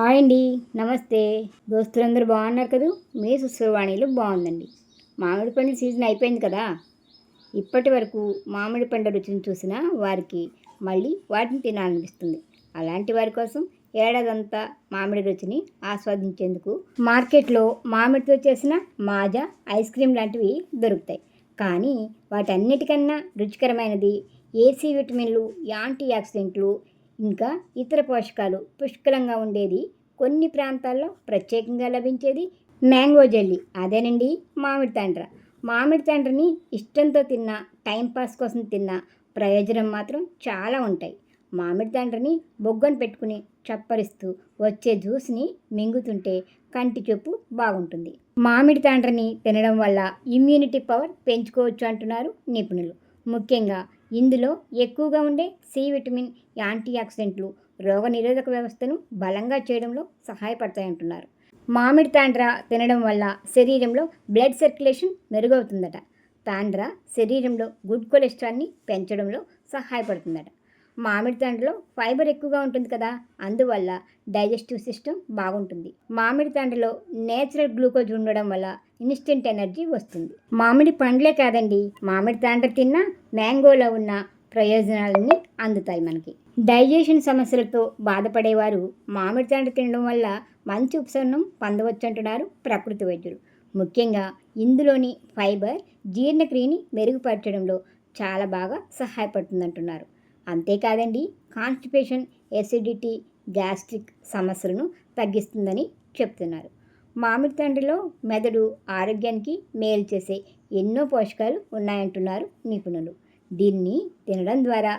Hi అండి. నమస్తే. దోస్తులందరూ బాగున్నారు కదా? మీ సుస్వరవాణిలో బాగుందండి. మామిడి పండ్ల సీజన్ అయిపోయింది కదా. ఇప్పటి వరకు మామిడి పండ్ల రుచిని చూసిన వారికి మళ్ళీ వాటిని తినాలనిపిస్తుంది. అలాంటి వారి కోసం ఏడాదంతా మామిడి రుచిని ఆస్వాదించేందుకు మార్కెట్లో మామిడితో చేసిన మాజా ఐస్ క్రీమ్ లాంటివి దొరుకుతాయి. కానీ వాటన్నిటికన్నా రుచికరమైనది ఏసీ విటమిన్లు యాంటీ ఆక్సిడెంట్లు ఇంకా ఇతర పోషకాలు పుష్కలంగా ఉండేది. కొన్ని ప్రాంతాల్లో ప్రత్యేకంగా లభించేది మ్యాంగో జెల్లీ. అదేనండి మామిడి తండ్ర. మామిడి తండ్రని ఇష్టంతో తిన్నా టైంపాస్ కోసం తిన్నా ప్రయోజనం మాత్రం చాలా ఉంటాయి. మామిడి తండ్రని బొగ్గను పెట్టుకుని చప్పరిస్తూ వచ్చే జ్యూస్ని మింగుతుంటే కంటి చూపు బాగుంటుంది. మామిడి తాండ్రని తినడం వల్ల ఇమ్యూనిటీ పవర్ పెంచుకోవచ్చు అంటున్నారు నిపుణులు. ముఖ్యంగా ఇందులో ఎక్కువగా ఉండే సి విటమిన్ యాంటీ ఆక్సిడెంట్లు రోగనిరోధక వ్యవస్థను బలంగా చేయడంలో సహాయపడతాయంటున్నారు. మామిడి తాండ్ర తినడం వల్ల శరీరంలో బ్లడ్ సర్క్యులేషన్ మెరుగవుతుందట. తాండ్ర శరీరంలో గుడ్ కొలెస్ట్రాల్ని పెంచడంలో సహాయపడుతుందట. మామిడి తండ్రిలో ఫైబర్ ఎక్కువగా ఉంటుంది కదా అందువల్ల డైజెస్టివ్ సిస్టమ్ బాగుంటుంది. మామిడి తండ్రిలో నేచురల్ గ్లూకోజ్ ఉండడం వల్ల ఇన్స్టెంట్ ఎనర్జీ వస్తుంది. మామిడి పండ్లే కాదండి మామిడి తండ్రి తిన్నా మ్యాంగోలో ఉన్న ప్రయోజనాలన్నీ అందుతాయి మనకి. డైజెషన్ సమస్యలతో బాధపడేవారు మామిడి తండ్రి తినడం వల్ల మంచి ఉపశమనం పొందవచ్చు అంటున్నారు ప్రకృతి వైద్యులు. ముఖ్యంగా ఇందులోని ఫైబర్ జీర్ణక్రియని మెరుగుపరచడంలో చాలా బాగా సహాయపడుతుందంటున్నారు. అంతేకాదండి కాన్స్టిపేషన్ ఎసిడిటీ గ్యాస్ట్రిక్ సమస్యలను తగ్గిస్తుందని చెప్తున్నారు. మామిడి తండ్రిలో మెదడు ఆరోగ్యానికి మేలు చేసే ఎన్నో పోషకాలు ఉన్నాయంటున్నారు నిపుణులు. దీన్ని తినడం ద్వారా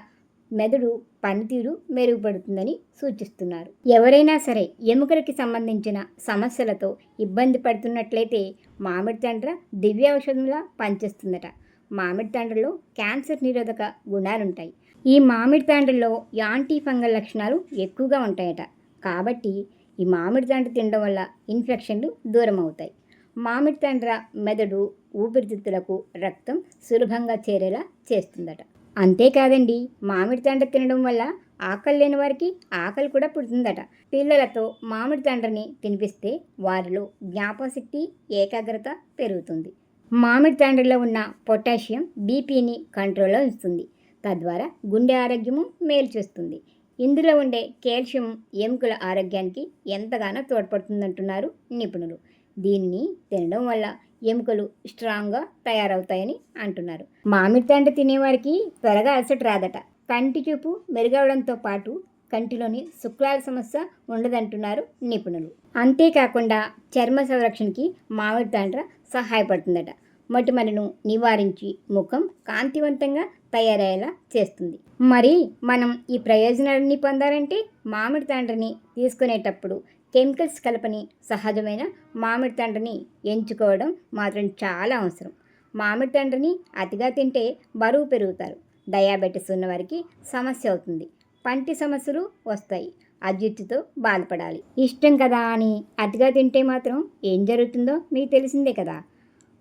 మెదడు పనితీరు మెరుగుపడుతుందని సూచిస్తున్నారు. ఎవరైనా సరే ఎముకలకి సంబంధించిన సమస్యలతో ఇబ్బంది పడుతున్నట్లయితే మామిడి తండ్ర దివ్య ఔషధంలా పనిచేస్తుందట. మామిడి తండ్రిలో క్యాన్సర్ నిరోధక గుణాలుంటాయి. ఈ మామిడి తాండ్రలో యాంటీ ఫంగల్ లక్షణాలు ఎక్కువగా ఉంటాయట. కాబట్టి ఈ మామిడి తాండ్ర తినడం వల్ల ఇన్ఫెక్షన్లు దూరం అవుతాయి. మామిడి తండ్ర మెదడు ఊపిరితిత్తులకు రక్తం సులభంగా చేరేలా చేస్తుందట. అంతేకాదండి మామిడి తాండ్ర తినడం వల్ల ఆకలి లేని వారికి ఆకలి కూడా పుడుతుందట. పిల్లలతో మామిడి తండ్రని తినిపిస్తే వారిలో జ్ఞాపశక్తి ఏకాగ్రత పెరుగుతుంది. మామిడి తాండ్రలో ఉన్న పొటాషియం బీపీని కంట్రోల్లో ఉంచుతుంది. తద్వారా గుండె ఆరోగ్యము మేలు చేస్తుంది. ఇందులో ఉండే కాల్షియం ఎముకల ఆరోగ్యానికి ఎంతగానో తోడ్పడుతుందంటున్నారు నిపుణులు. దీన్ని తినడం వల్ల ఎముకలు స్ట్రాంగ్గా తయారవుతాయని అంటున్నారు. మామిడి తండ్రి తినేవారికి త్వరగా అలసట రాదట. కంటి చూపు మెరుగవడంతో పాటు కంటిలోని శుక్లాల సమస్య ఉండదంటున్నారు నిపుణులు. అంతేకాకుండా చర్మ సంరక్షణకి మామిడి తండ్ర సహాయపడుతుందట. మొటిమలను నివారించి ముఖం కాంతివంతంగా తయారయ్యేలా చేస్తుంది. మరి మనం ఈ ప్రయోజనాలన్నీ పొందాలంటే మామిడి తండ్రిని తీసుకునేటప్పుడు కెమికల్స్ కలపని సహజమైన మామిడి తండ్రిని ఎంచుకోవడం మాత్రం చాలా అవసరం. మామిడి తండ్రిని అతిగా తింటే బరువు పెరుగుతారు. డయాబెటీస్ ఉన్నవారికి సమస్య అవుతుంది. పంటి సమస్యలు వస్తాయి. అజీర్తితో బాధపడాలి. ఇష్టం కదా అని అతిగా తింటే మాత్రం ఏం జరుగుతుందో మీకు తెలిసిందే కదా.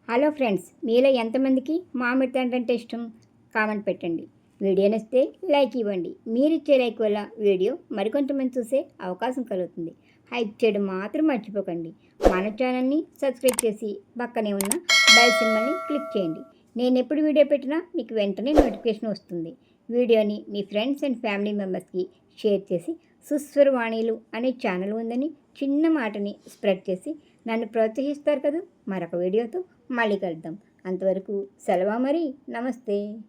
హలో ఫ్రెండ్స్ మీలో ఎంతమందికి మామిడి తండ్రి అంటే ఇష్టం? కామెంట్ పెట్టండి. వీడియో నచ్చితే లైక్ ఇవ్వండి. మీరు ఇచ్చే లైక్ వల్ల వీడియో మరికొంతమంది చూసే అవకాశం కలుగుతుంది. హైక్ చేయడం మాత్రం మర్చిపోకండి. మన ఛానల్ని సబ్స్క్రైబ్ చేసి పక్కనే ఉన్న బెల్ సింబల్ని క్లిక్ చేయండి. నేను ఎప్పుడు వీడియో పెట్టినా మీకు వెంటనే నోటిఫికేషన్ వస్తుంది. వీడియోని మీ ఫ్రెండ్స్ అండ్ ఫ్యామిలీ మెంబర్స్కి షేర్ చేసి సుస్వరవాణిలు అనే ఛానల్ ఉందని చిన్న మాటని స్ప్రెడ్ చేసి నన్ను ప్రోత్సహిస్తారు కదా? మరొక వీడియోతో మళ్ళీ కలుద్దాం. అంతవరకు సెలవు మరి? నమస్తే.